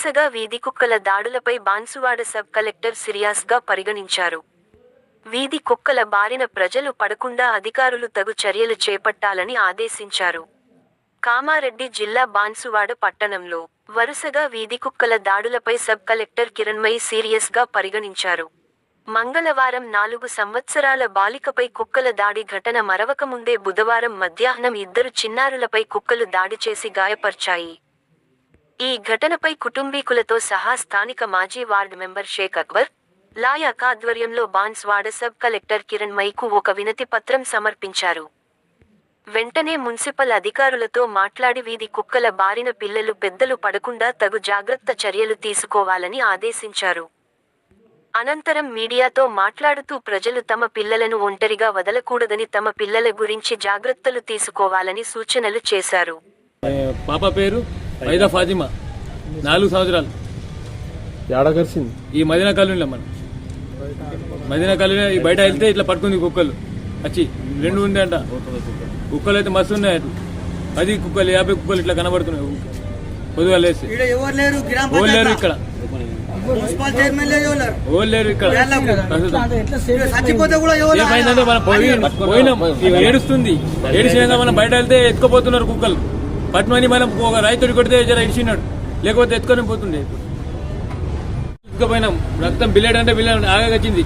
వరుసగా వీధి కుక్కల దాడులపై బాన్సువాడ సబ్ కలెక్టర్ సిరియాస్గా పరిగణించారు. వీధి కుక్కల బారిన ప్రజలు పడకుండా అధికారులు తగు చర్యలు చేపట్టాలని ఆదేశించారు. కామారెడ్డి జిల్లా బాన్సువాడ పట్టణంలో వరుసగా వీధి కుక్కల దాడులపై సబ్ కలెక్టర్ కిరణ్మయి సీరియస్గా పరిగణించారు. మంగళవారం నాలుగు సంవత్సరాల బాలికపై కుక్కల దాడి ఘటన మరవకముందే బుధవారం మధ్యాహ్నం ఇద్దరు చిన్నారులపై కుక్కలు దాడి చేసి గాయపర్చాయి. ఈ ఘటనపై కుటుంబీకులతో సహా స్థానిక మాజీ వార్డు మెంబర్ షేక్ అక్బర్ లాయక్ ఆధ్వర్యంలో బాన్స్వాడ సబ్ కలెక్టర్ కిరణ్ మైకు ఒక వినతి పత్రం సమర్పించారు. వెంటనే మున్సిపల్ అధికారులతో మాట్లాడి వీధి కుక్కల బారిన పిల్లలు పెద్దలు పడకుండా తగు జాగ్రత్త చర్యలు తీసుకోవాలని ఆదేశించారు. అనంతరం మీడియాతో మాట్లాడుతూ ప్రజలు తమ పిల్లలను ఒంటరిగా వదలకూడదని తమ పిల్లల గురించి జాగ్రత్తలు తీసుకోవాలని సూచనలు చేశారు. పాప పేరు? ఐదా ఫాతిమా. నాలుగు సంవత్సరాలు ఏడ కలిసింది? ఈ మదీనా కాలనీలో మనం. మదీనా కాలనీ ఈ బయట వెళ్తే ఇట్లా పట్టుకుంది కుక్కలు. వచ్చి రెండు ఉంది అంట కుక్కలు అయితే మస్తు ఉన్నాయి అటు. పది కుక్కలు యాభై కుక్కలు ఇట్లా కనబడుతున్నాయి. పొద్దుగా లేసి. ఓళ్ళు లేరు? ఇక్కడ? ఏడుస్తుంది. ఏడిచినాక మనం బయట వెళ్తే ఎత్తుకుపోతున్నారు కుక్కలు. పట్టుమని మనం ఒక రైతుడు కొడితే జర ఇడిచినాడు. లేకపోతే ఎత్తుకొని పోతుండే. ఇకపోయినాం రక్తం బిల్లెడ్ అంటే ఆగా వచ్చింది.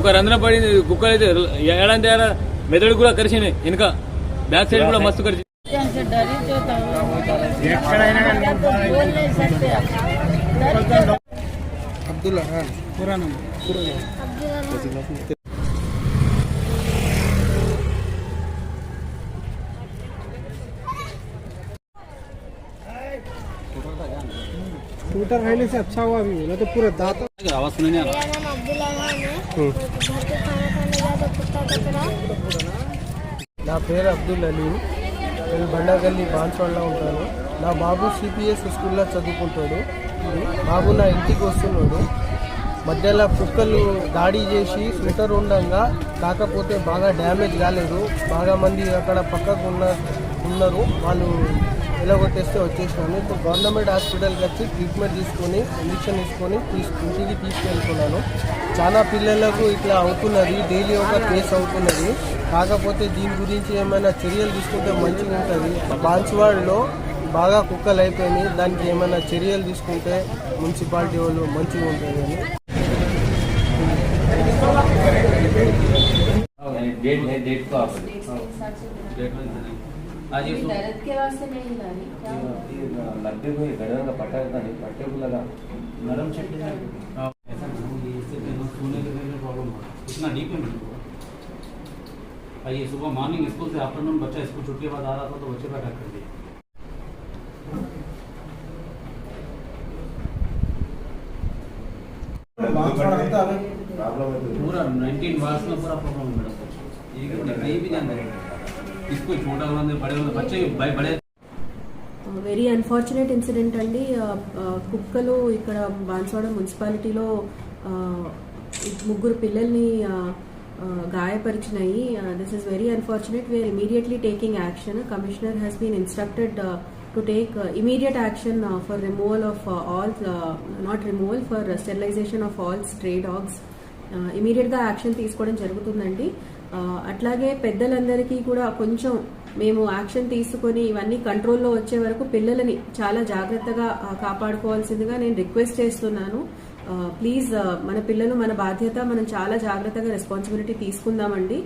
ఒక రంధ్రం పడింది కుక్కలు అయితే ఏడాది ఏడా మెదడు కూడా కరిచినాయి వెనుక. బ్యాక్ సైడ్ కూడా మస్తు కరిచింది అబ్దుల్లా పురాణం. स्कूटर रहने से अच्छा हुआ अभी ना तो पूरा दांत मेरा नाम अब्दुल्ला खान है घर पे खाना खाने गया तो कुत्ता टकरा నా పేరు అబ్దుల్ అలీ నేను బండగల్లి బాన్స్వాడలో ఉంటాను నా బాబు సిపిఎస్ స్కూల్లో చదువుకుంటాడు బాబు నా ఇంటికి వస్తున్నాడు మధ్యలో కుక్కలు దాడి చేసి స్వెటర్ ఉండగా కాకపోతే బాగా డ్యామేజ్ కాలేదు బాగా మంది అక్కడ పక్కకు ఉన్న ఉన్నారు వాళ్ళు ఎలాగొట్టేస్తే వచ్చేసినాను ఇప్పుడు గవర్నమెంట్ హాస్పిటల్కి వచ్చి ట్రీట్మెంట్ తీసుకొని ఇంజక్షన్ తీసుకొని తీసు ఇంటికి తీసుకెళ్తున్నాను చాలా పిల్లలకు ఇట్లా అవుతున్నది డైలీ ఒక కేసు అవుతున్నది కాకపోతే దీని గురించి ఏమైనా చర్యలు తీసుకుంటే మంచిగా ఉంటుంది బాన్స్వాడలో బాగా కుక్కలు అయిపోయినాయి దానికి ఏమైనా చర్యలు తీసుకుంటే మున్సిపాలిటీ వాళ్ళు మంచిగా ఉంటుంది అని डेट है डेट तो आप आज ये दर्द के वास्ते नहीं ला रही क्या लगते हुए गड़न का पट्टा रहता नहीं पट्टे को लगा। नरम चटनी ऐसा नहीं इससे पहले सोने के लिए प्रॉब्लम हो इतना डीप है मेरे आइए सुबह मॉर्निंग स्कूल से आफ्टरनून बच्चा स्कूल छुट्टी के बाद आ रहा था तो बच्चे का अटैक कर दिया। पूरा 19 वार्ड्स में पूरा प्रॉब्लम है मैडम कहीं भी ध्यान रखें इसको छोटा वाला बड़े वाले बच्चे बड़े बड़े వెరీ అన్ఫార్చునేట్ ఇన్సిడెంట్ అండి ఆ, ఆ, కుక్కలు ఇక్కడ బాన్స్వాడ మున్సిపాలిటీలో ఆ, ముగ్గురు పిల్లల్ని ఆ, ఆ, గాయపరిచినాయి this is very unfortunate we are immediately taking action commissioner has been instructed to take immediate action for removal of all not removal for sterilisation of all stray dogs immediate గా యాక్షన్ తీసుకోవడం జరుగుతుందండి ఆ, అట్లాగే పెద్దలందరికీ కూడా కొంచెం మేము action తీసుకొని ఇవన్నీ కంట్రోల్లో వచ్చే వరకు పిల్లలని చాలా జాగ్రత్తగా కాపాడుకోవాల్సిందిగా నేను రిక్వెస్ట్ చేస్తున్నాను. ప్లీజ్ మన పిల్లలు మన బాధ్యత మనం చాలా జాగ్రత్తగా రెస్పాన్సిబిలిటీ తీసుకుందామండి.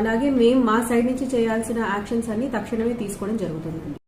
అలాగే మేము మా సైడ్ నుంచి చేయాల్సిన యాక్షన్స్ అన్ని తక్షణమే తీసుకోవడం జరుగుతుంది.